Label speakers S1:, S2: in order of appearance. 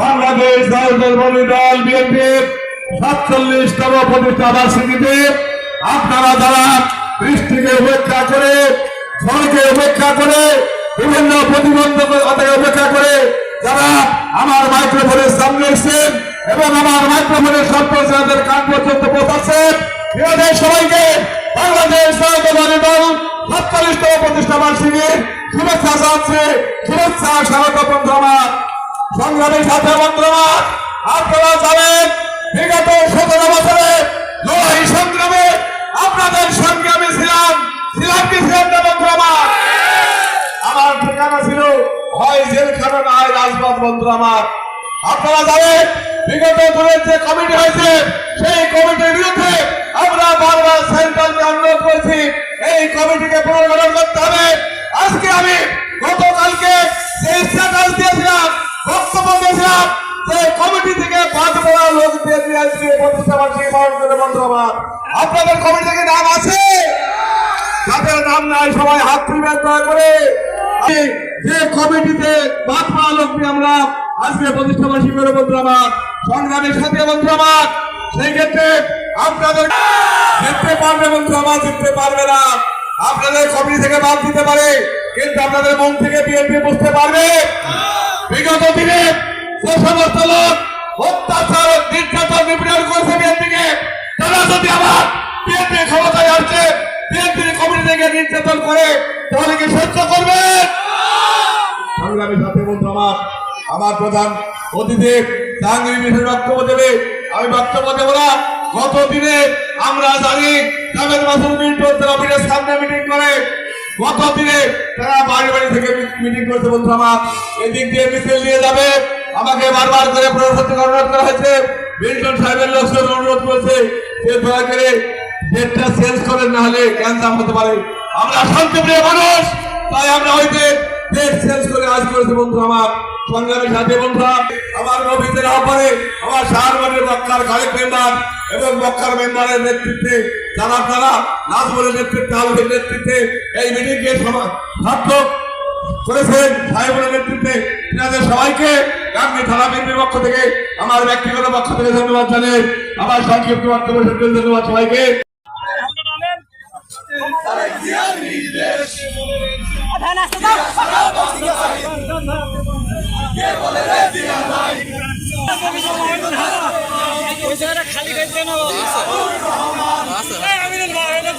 S1: বাংলাদেশ জাতীয়তাবাদী দল বিএনপির সাতচল্লিশতম প্রতিষ্ঠা বার্ষিকীতে আপনারা যারা বৃষ্টিকে উপেক্ষা করে, ঝড়কে উপেক্ষা করে, বিভিন্ন প্রতিবন্ধকতাকে উপেক্ষা করে যারা আমার মাইক্রোফোনের সামনে এসেছেন এবং আমার মাইক্রোফোনের সম্প্রচারের কান পর্যন্ত পৌঁছাচ্ছেন এদের সবাইকে বাংলাদেশ জাতীয়তাবাদী দল সাতচল্লিশতম প্রতিষ্ঠা বার্ষিকীর শুভেচ্ছা জানাচ্ছে, শুভেচ্ছা স্বাগত বন্ধু আমার। সংগ্রামের সাথে বন্ধুরা আপনারা জানেন, বিগত সতেরো বছরে লড়াই সংগ্রামে আপনাদের সঙ্গে আমি ছিলাম। ছিলাম কি ছিলাম না আমার ঠিকানা ছিল হয় জেলখানা না হয় রাজপথ বন্ধু আমার আপনারা জানেন, বিগত দিনের যে কমিটি হয়েছে, সেই কমিটির বিরুদ্ধে আমরা বারবার সেন্ট্রালকে অনুরোধ করেছি। এই কমিটিকে পুনর্গঠন আপনাদের কমিটি থেকে নাম আছে? যাদের নাম নাই, সবাই হাত তুলবেন, দয়া করে। যে কমিটিতে বাদ লোক আমরা, আজকে প্রতিষ্ঠা করে বন্ধু আমার সংগ্রামের সাথে বন্ধু আমার, সেই ক্ষেত্রে আপনাদের জিততে পারবে বন্ধু আমার জিততে পারবে না। আপনাদের কমিটি থেকে বাদ দিতে পারে, কিন্তু আপনাদের মন থেকে বিএনপি বুঝতে পারবে। বিগত দিনে যে সমস্ত লোক অত্যাচার, নির্যাতন নিপীড়ন করেছে বিএনপিকে যদি আবার বিএনপি ক্ষমতায় আসছে বিএনপির কমিটি থেকে নির্যাতন করে, তাহলে কি সহ্য করবেন? সংগ্রামী সাথে বন্ধু আমার আমার প্রধান অতিথি, জাহাঙ্গীর মিশ্র বক্তব্য দেবে। আমি বক্তব্য দেবো না। গত দিনে আমরা জানি জাভেদ মাসুদ মিন্টু অফিসের সামনে মিটিং করে। গত দিনে তারা বাড়ি বাড়ি থেকে মিটিং করতে বন্ধু আমার। এদিক দিয়ে মিছিল নিয়ে যাবে। আমাকে বারবার করে প্রশাসন থেকে করা হয়েছে। মিল্টন সাহেবের লোকজন অনুরোধ করেছে যে দয়া করে ডেটটা চেঞ্জ করেন, না হলে ক্যান্সার হতে পারে। আমরা শান্তিপ্রিয় মানুষ, তাই আমরা হইতে ডেট চেঞ্জ করে আজ করেছে বন্ধু আমার সংগ্রামী সাথে বন্ধুরা আমার নবীদের আহ্বানে, আমার শাহরবানের বক্কার খালেক মেম্বার এবং বক্কার মেম্বারের নেতৃত্বে, যারা আপনারা নাজমুলের নেতৃত্বে আলমের নেতৃত্বে এই মিটিংকে সার্থক করেছেন সাহেবের নেতৃত্বে। সবাইকে গান্ধী থানা বিএনপির পক্ষ থেকে আমার ব্যক্তিগত পক্ষ থেকে ধন্যবাদ জানাই। আমার সংক্ষিপ্ত বক্তব্য শেষ করে ধন্যবাদ সবাইকে।
S2: খালি করে দেন